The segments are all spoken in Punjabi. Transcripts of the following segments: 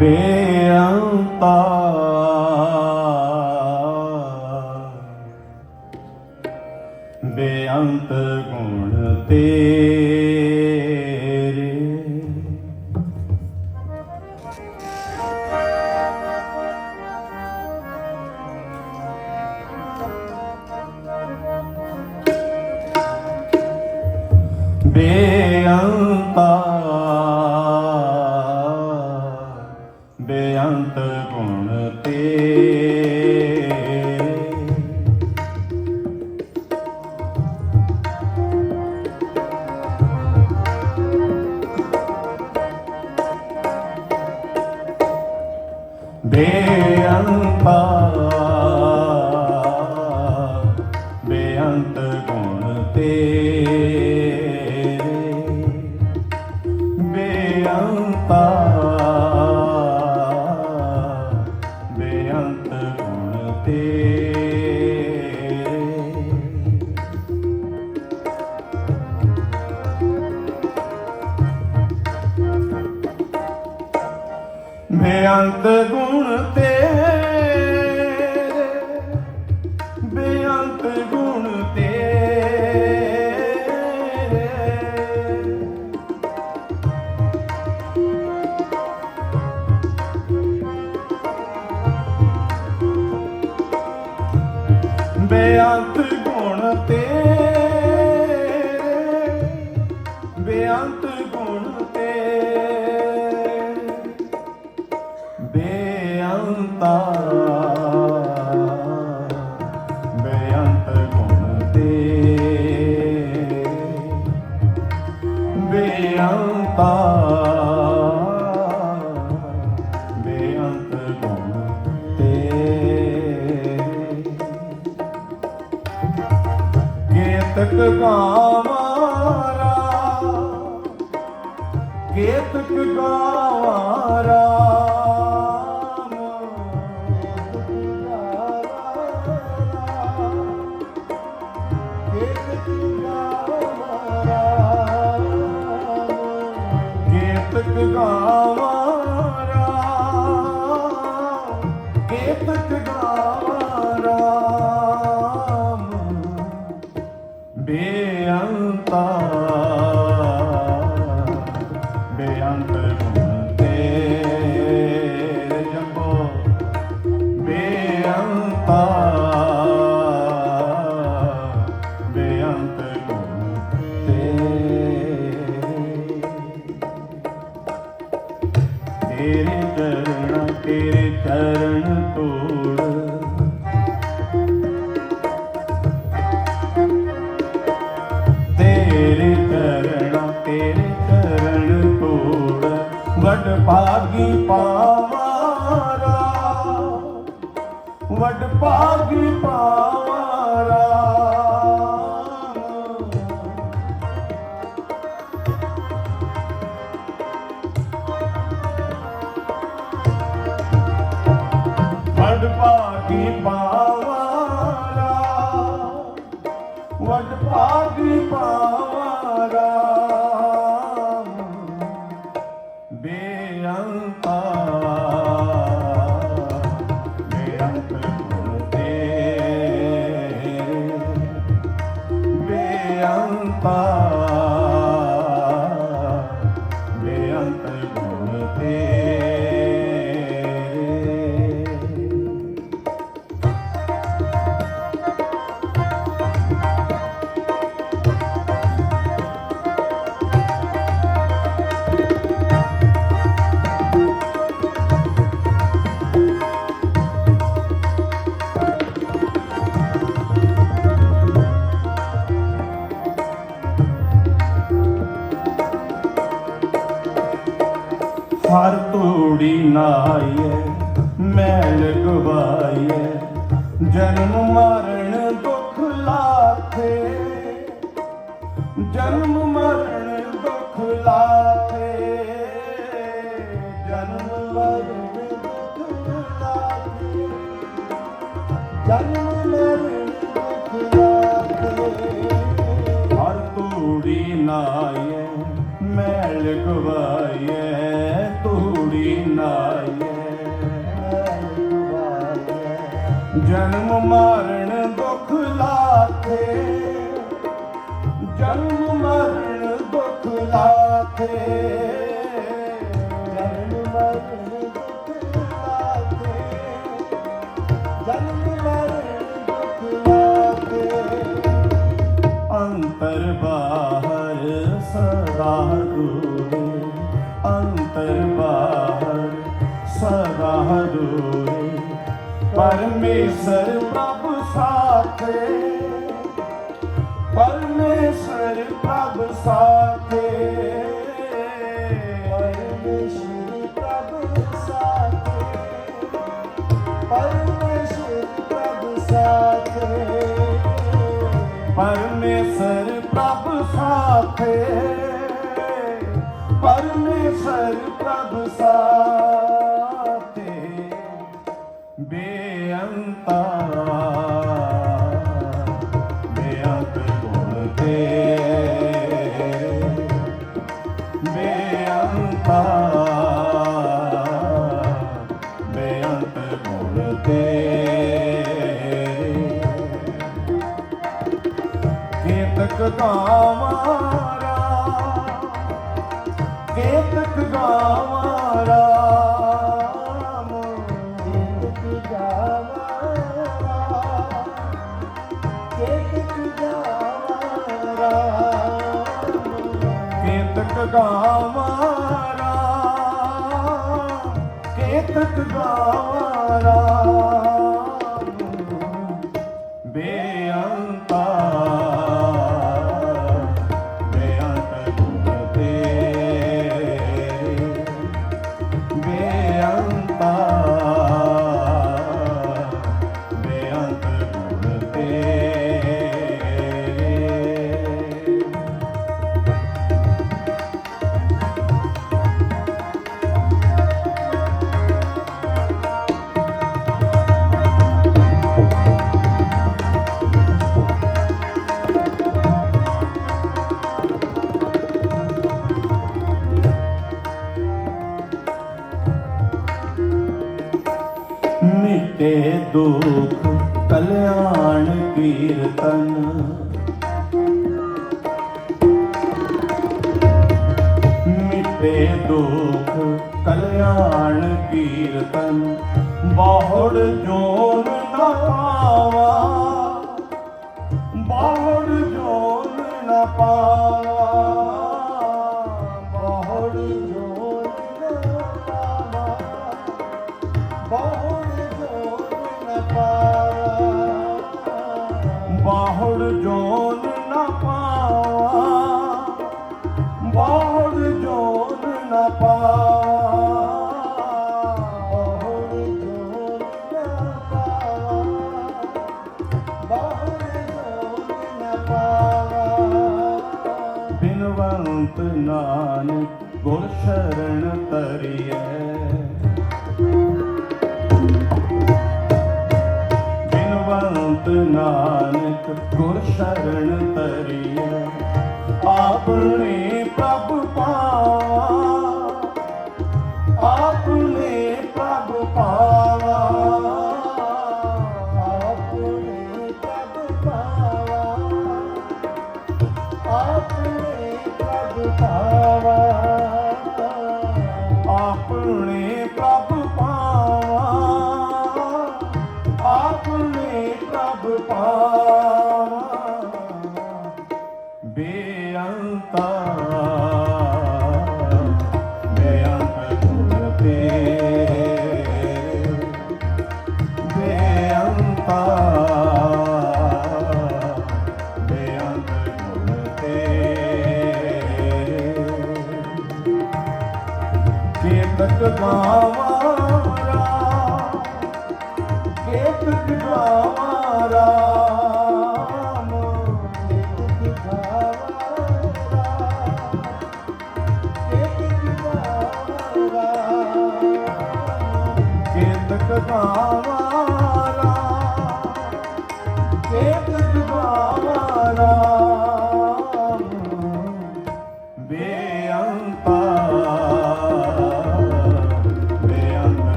ਬੇਅੰਤ। ਬੇਅੰਤ ਗੁਣ ਤੇਰੇ। ਬੇਅੰਤਾ ਮੈਂ ਅੰਤ ਗੁਣ ਤੇ ਬੇਅੰਤ ਗੁਣ ਤੇ ਬੇਅੰਤ ਗੁਣ ਤੇਰੇ ਬੇਅੰਤ ਕੇਤਕ ਗਾਵਾਰਾ ਕੇਤਕ ਗਾਵਾਰਾ। ਭਾਗ ਪਾਵਾਰਾ। ਵਡ ਭਾਗੀ ਪਾਵਾਰਾ। ਵਡ ਭਾਗੀ ਪਾਵਾਰਾ। ਬੇਅੰਤਾ gentleman. ਜਨਮ ਮਰਨ ਦੁਖ ਲਾਤੇ। ਜਨਮ ਮਰਨ ਦੁਖ ਲਾਤੇ। ਮਰਨ ਦੁਖ ਜਨਮ ਮਰਨ ਦੁਖ ਲਾਤੇ। ਅੰਤਰ ਬਾਹਰ ਸਦਾ ਗੁਰੂ ਅੰਤਰ ਬਾਹਰ ਸਦਾ ਪਰਮੇਸ਼ਰ ਪ੍ਰਭ ਸਾਥੇ, ਪਰਮੇਸ਼ਰ ਪ੍ਰਭ ਸਾਥੇ। ਪਰਮੇਸ਼ਰ ਪ੍ਰਭ ਸਾਥੇ, ਪਰਮੇਸ਼ਰ ਪ੍ਰਭ ਸਾਥੇ। ਪਰਮੇਸ਼ਰ ਪ੍ਰਭ ਸਾਥੇ, ਪਰਮੇਸ਼ਰ ਪ੍ਰਭ ਸਾਥੇ। ਬੇਅੰਤਾ ਗਾਵਾਰਾ ਕੇਤਕ ਗਾਵਾਰਾ। ਮਿਟੇ ਦੁਖ ਕਲਿਆਣ ਕੀਰਤਨ। ਮਿਟੇ ਦੁਖ ਕਲਿਆਣ ਕੀਰਤਨ। ਬਾਹੜ ਜੋਨ ਨਾ ਬਿਨਵੰਤ ਨਾਨਕ ਗੁਰ ਸ਼ਰਨ ਤਰੀਐ ਬਿਨਵੰਤ ਨਾਨਕ ਗੁਰ ਸ਼ਰਨ ਤਰੀਐ ਆਪਣੇ ਪ੍ਰਭ ਬੇਅੰਤਾ। ਬੇਅੰਤ ਗੁਣ ਤੇਰੇ ਬੇਅੰਤਾ। ਬੇਅੰਤ ਗੁਣ ਤੇਰੇ ਕੇਤਕ ਗਾਵਾਰਾ ਕੇਤਕ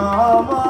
ਗਾਵਾਂ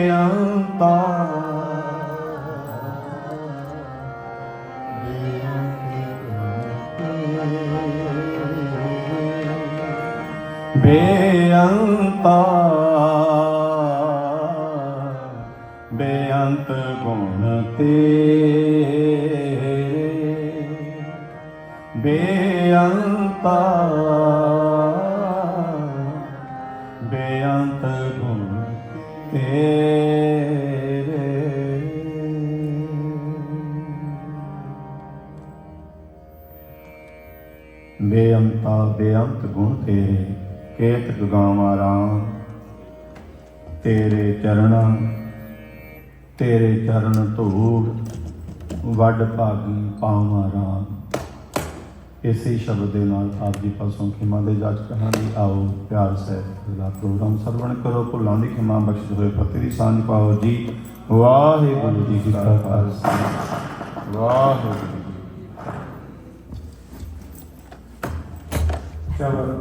ਬੇਅੰਤਾ ਬੇਅੰਤ ਗੁਣ ਤੇਰੇ। ਬੇਅੰਤਾ ਬੇਅੰਤ ਗੁਣ ਤੇਰੇ। ਬੇਅੰਤਾ ਬੇਅੰਤ ਗੁਣ ਤੇਰੇ। ਕੇਤਕ ਗਾਵਾਂ ਰਾਮ। ਤੇਰੇ ਚਰਣਾ ਤੇਰੇ ਚਰਨ ਧੂੜ, ਵੱਡ ਭਾਗੀ ਪਾਵਾਂ ਰਾਮ। ਇਸੇ ਸ਼ਬਦ ਦੇ ਨਾਲ ਆਪ ਜੀ ਪਾਸੋਂ ਖਿਮਾ ਦੇ ਜਾਚ ਕਹਾਣੀ ਆਓ ਪਿਆਰ ਸਹਿਤ ਦਾ ਪ੍ਰੋਗਰਾਮ ਸਰਵਣ ਕਰੋ। ਭੁੱਲਾਂ ਦੀ ਖਿਮਾ ਬਖਸ਼ ਹੋਏ। ਫਤਿਹ ਦੀ ਸਾਂਝ ਪਾਓ ਜੀ। ਵਾਹਿਗੁਰੂ ਜੀ ਕੀ ਖਾਲਸਾ। ਵਾਹਿਗੁਰੂ ਜੀ ਕੀ ਫਤਿਹ।